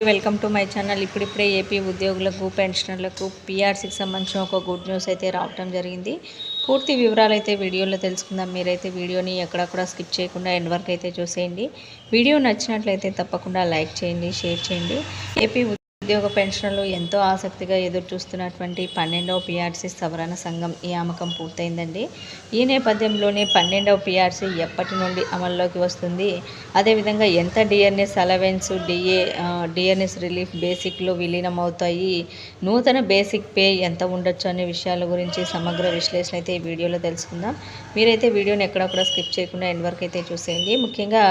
Welcome to my channel ఇప్పుడిప్పుడే AP ఉద్యోగులకు పెన్షనర్లకు పీఆర్సీకి సంబంధించిన ఒక గుడ్ న్యూస్ అయితే రావటం జరిగింది. పూర్తి వివరాలు అయితే వీడియోలో తెలుసుకుందాం. మీరైతే వీడియోని ఎక్కడక్కడ స్కిప్ చేయకుండా ఎండ్ వరకు అయితే చూసేయండి. వీడియో నచ్చినట్లయితే తప్పకుండా లైక్ చేయండి షేర్ చేయండి. ఏపీ ఉద్యోగ పెన్షన్లు ఎంతో ఆసక్తిగా ఎదురు చూస్తున్నటువంటి పన్నెండవ పిఆర్సీ సవరణ సంఘం ఈ ఆమకం పూర్తయిందండి. ఈ నేపథ్యంలోనే పన్నెండవ పిఆర్సీ ఎప్పటి నుండి అమల్లోకి వస్తుంది? అదేవిధంగా ఎంత DNS allowance DA DNS relief బేసిక్లో విలీనం అవుతాయి నూతన బేసిక్ పే ఎంత ఉండొచ్చు అనే విషయాల గురించి సమగ్ర విశ్లేషణ అయితే ఈ వీడియోలో తెలుసుకుందాం. మీరైతే వీడియోని ఎక్కడక్కడ స్కిప్ చేయకుండా ఎండ్ వరకు అయితే చూసేయండి. ముఖ్యంగా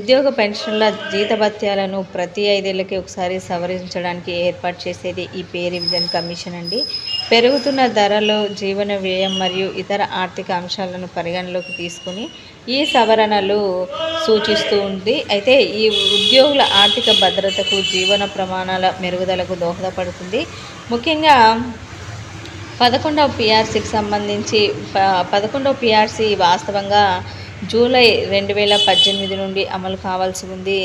ఉద్యోగ పెన్షన్ల జీతభత్యాలను ప్రతి ఐదేళ్ళకి ఒకసారి సవరించడానికి ఏర్పాటు చేసేది ఈ పే రివిజన్ కమిషన్ అండి. పెరుగుతున్న ధరలు జీవన వ్యయం మరియు ఇతర ఆర్థిక అంశాలను పరిగణలోకి తీసుకుని ఈ సవరణలు సూచిస్తూ ఉంది. అయితే ఈ ఉద్యోగుల ఆర్థిక భద్రతకు జీవన ప్రమాణాల మెరుగుదలకు దోహదపడుతుంది. ముఖ్యంగా పదకొండవ పిఆర్సీకి సంబంధించి ప- పదకొండవ పిఆర్సీ వాస్తవంగా జూలై రెండు వేల పద్దెనిమిది నుండి అమలు కావాల్సి ఉంది.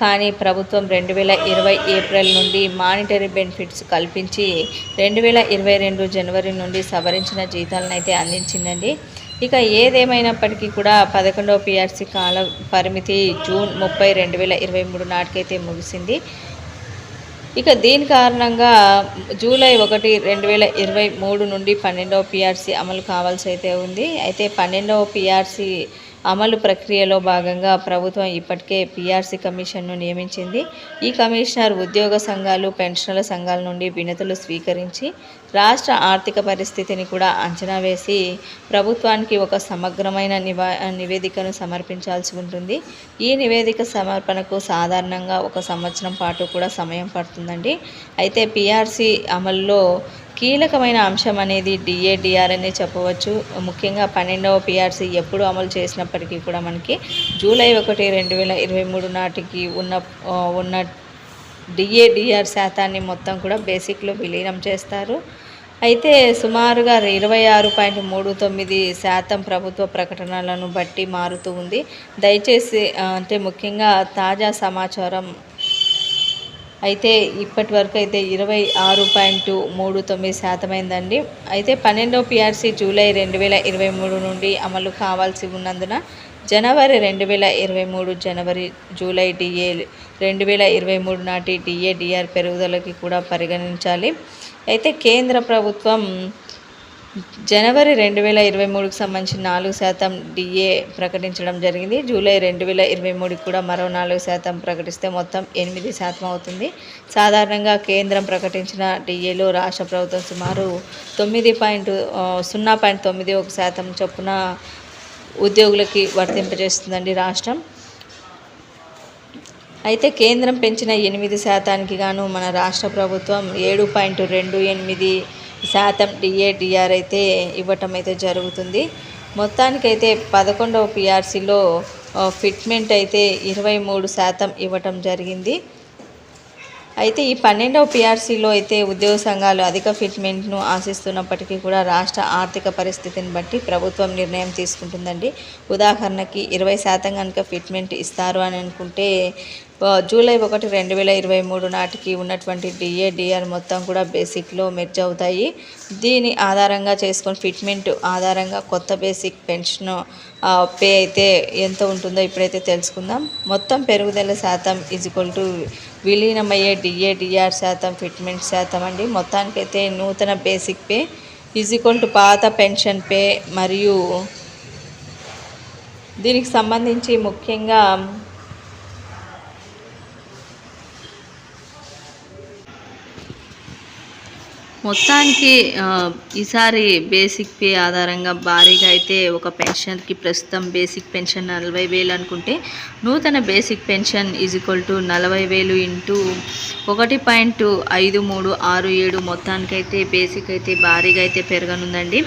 కానీ ప్రభుత్వం రెండు వేల ఇరవై ఏప్రిల్ నుండి మానిటరీ బెనిఫిట్స్ కల్పించి రెండు వేల ఇరవై రెండు జనవరి నుండి సవరించిన జీతాలను అయితే అందించిందండి. ఇక ఏదేమైనప్పటికీ కూడా పదకొండవ పిఆర్సీ కాల పరిమితి జూన్ ముప్పై రెండు వేల ఇరవై మూడు నాటికైతే ముగిసింది. ఇక దీని కారణంగా జూలై ఒకటి రెండు వేల ఇరవై మూడు నుండి పన్నెండవ పిఆర్సీ అమలు కావాల్సి అయితే ఉంది. అయితే పన్నెండవ పిఆర్సీ అమలు ప్రక్రియలో భాగంగా ప్రభుత్వం ఇప్పటికే పీఆర్సీ కమిషన్ను నియమించింది. ఈ కమిషనర్ ఉద్యోగ సంఘాలు పెన్షనర్ల సంఘాల నుండి వినతులు స్వీకరించి రాష్ట్ర ఆర్థిక పరిస్థితిని కూడా అంచనా వేసి ప్రభుత్వానికి ఒక సమగ్రమైన నివా నివేదికను సమర్పించాల్సి ఉంటుంది. ఈ నివేదిక సమర్పణకు సాధారణంగా ఒక సంవత్సరం పాటు కూడా సమయం పడుతుందండి. అయితే పిఆర్సీ అమల్లో కీలకమైన అంశం అనేది డిఏడిఆర్ అనే చెప్పవచ్చు. ముఖ్యంగా పన్నెండవ పిఆర్సీ ఎప్పుడు అమలు చేసినప్పటికీ కూడా మనకి జూలై ఒకటి రెండు వేల ఇరవై మూడు నాటికి ఉన్న ఉన్న డిఏడిఆర్ శాతాన్ని మొత్తం కూడా బేసిక్లో విలీనం చేస్తారు. అయితే సుమారుగా ఇరవై ఆరు పాయింట్ మూడు తొమ్మిది శాతం ప్రభుత్వ ప్రకటనలను బట్టి మారుతూ ఉంది. దయచేసి అంటే ముఖ్యంగా తాజా సమాచారం అయితే ఇప్పటి వరకు అయితే ఇరవై ఆరు పాయింట్ మూడు తొమ్మిది శాతం అయిందండి. అయితే పన్నెండవ పిఆర్సీ జూలై రెండు వేల ఇరవై మూడు నుండి అమలు కావాల్సి ఉన్నందున జనవరి రెండు వేల ఇరవై మూడు జనవరి జూలై డిఏ రెండు వేల ఇరవై మూడు నాటి డిఏ డిఆర్ పెరుగుదలకి కూడా పరిగణించాలి. అయితే కేంద్ర ప్రభుత్వం జనవరి రెండు వేల ఇరవై మూడుకు సంబంధించి నాలుగు శాతం డిఏ ప్రకటించడం జరిగింది. జూలై రెండు వేల ఇరవై మూడుకి కూడా మరో నాలుగు శాతం ప్రకటిస్తే మొత్తం ఎనిమిది శాతం అవుతుంది. సాధారణంగా కేంద్రం ప్రకటించిన డిఏలో రాష్ట్ర ప్రభుత్వం సుమారు తొమ్మిది పాయింట్ సున్నా పాయింట్ తొమ్మిది ఒక శాతం చొప్పున ఉద్యోగులకి వర్తింపజేస్తుందండి రాష్ట్రం. అయితే కేంద్రం పెంచిన ఎనిమిది శాతానికి గాను మన రాష్ట్ర ప్రభుత్వం ఏడు పాయింట్ రెండు ఎనిమిది శాతం డిఏడిఆర్ అయితే ఇవ్వటం అయితే జరుగుతుంది. మొత్తానికైతే పదకొండవ పిఆర్సీలో ఫిట్మెంట్ అయితే ఇరవై మూడు శాతం ఇవ్వటం జరిగింది. అయితే ఈ పన్నెండవ పిఆర్సీలో అయితే ఉద్యోగ సంఘాలు అధిక ఫిట్మెంట్ను ఆశిస్తున్నప్పటికీ కూడా రాష్ట్ర ఆర్థిక పరిస్థితిని బట్టి ప్రభుత్వం నిర్ణయం తీసుకుంటుందండి. ఉదాహరణకి ఇరవై శాతం కనుక ఫిట్మెంట్ ఇస్తారు అని అనుకుంటే జూలై ఒకటి రెండు వేల ఇరవై మూడు నాటికి ఉన్నటువంటి డిఏ డిఆర్ మొత్తం కూడా బేసిక్లో మెర్జ్ అవుతాయి. దీని ఆధారంగా చేసుకొని ఫిట్మెంట్ ఆధారంగా కొత్త బేసిక్ పెన్షన్ పే అయితే ఎంత ఉంటుందో ఇప్పుడైతే తెలుసుకుందాం. మొత్తం పెరుగుదల శాతం ఈజ్వల్ టు విలీనమయ్యే డిఏ డిఆర్ శాతం ఫిట్మెంట్ శాతం అండి. మొత్తానికైతే నూతన బేసిక్ పే ఈజ్వల్ టు పాత పెన్షన్ పే మరియు దీనికి సంబంధించి ముఖ్యంగా మొత్తానికి ఈసారి బేసిక్ పే ఆధారంగా భారీగా అయితే ఒక పెన్షన్కి ప్రస్తుతం బేసిక్ పెన్షన్ నలభై వేలు అనుకుంటే నూతన basic pension is equal to నలభై వేలు ఇంటూ ఒకటి పాయింట్ ఐదు మూడు ఆరు ఏడు మొత్తానికైతే బేసిక్ అయితే భారీగా అయితే పెరగనుందండి.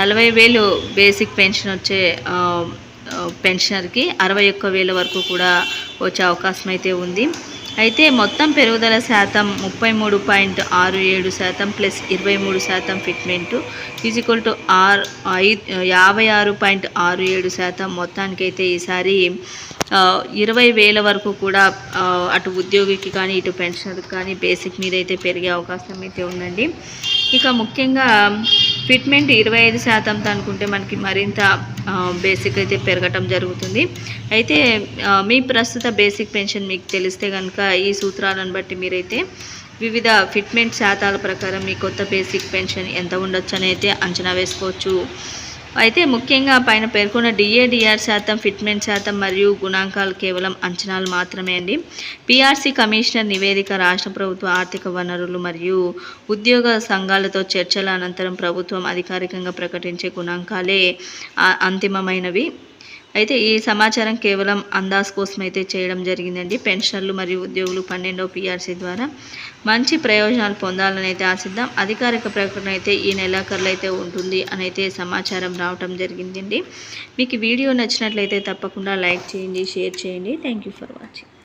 నలభై వేలు బేసిక్ పెన్షన్ వచ్చే పెన్షనర్కి అరవై ఒక్క వేల వరకు కూడా వచ్చే అవకాశం అయితే ఉంది. అయితే మొత్తం పెరుగుదల శాతం ముప్పై మూడు పాయింట్ ఆరు ఏడు శాతం ప్లస్ ఇరవై మూడు శాతం ఫిట్మెంట్ ఫిజికల్ టు ఆర్ యాభై ఆరు పాయింట్ ఆరు ఏడు శాతం మొత్తానికైతే ఈసారి ఇరవై వేల వరకు కూడా అటు ఉద్యోగికి కానీ ఇటు పెన్షనర్కి కానీ బేసిక్ మీద అయితే పెరిగే అవకాశం అయితే ఉందండి. ఇక ముఖ్యంగా ఫిట్మెంట్ ఇరవై ఐదు శాతంతో అనుకుంటే మనకి మరింత బేసిక్ అయితే పెరగటం జరుగుతుంది. అయితే మీ ప్రస్తుత బేసిక్ పెన్షన్ మీకు తెలిస్తే కనుక ఈ సూత్రాలను బట్టి మీరైతే వివిధ ఫిట్మెంట్ శాతాల ప్రకారం మీ కొత్త బేసిక్ పెన్షన్ ఎంత ఉండొచ్చు అని అయితే అంచనా వేసుకోవచ్చు. అయితే ముఖ్యంగా పైన పేర్కొన్న డిఏడిఆర్ శాతం ఫిట్మెంట్ శాతం మరియు గుణాంకాలు కేవలం అంచనాలు మాత్రమే అండి. పిఆర్సీ కమిషనర్ నివేదిక రాష్ట్ర ప్రభుత్వ ఆర్థిక వనరులు మరియు ఉద్యోగ సంఘాలతో చర్చల అనంతరం ప్రభుత్వం అధికారికంగా ప్రకటించే గుణాంకాలే అంతిమమైనవి. అయితే ఈ సమాచారం కేవలం అందాజ్ కోసం అయితే చేయడం జరిగిందండి. పెన్షనర్లు మరియు ఉద్యోగులు పన్నెండవ పీఆర్సీ ద్వారా మంచి ప్రయోజనాలు పొందాలని అయితే ఆశిద్దాం. అధికారిక ప్రకటన అయితే ఈ నెలాఖరులో అయితే ఉంటుంది అని అయితే సమాచారం రావటం జరిగిందండి. మీకు వీడియో నచ్చినట్లయితే తప్పకుండా లైక్ చేయండి షేర్ చేయండి. Thank you for watching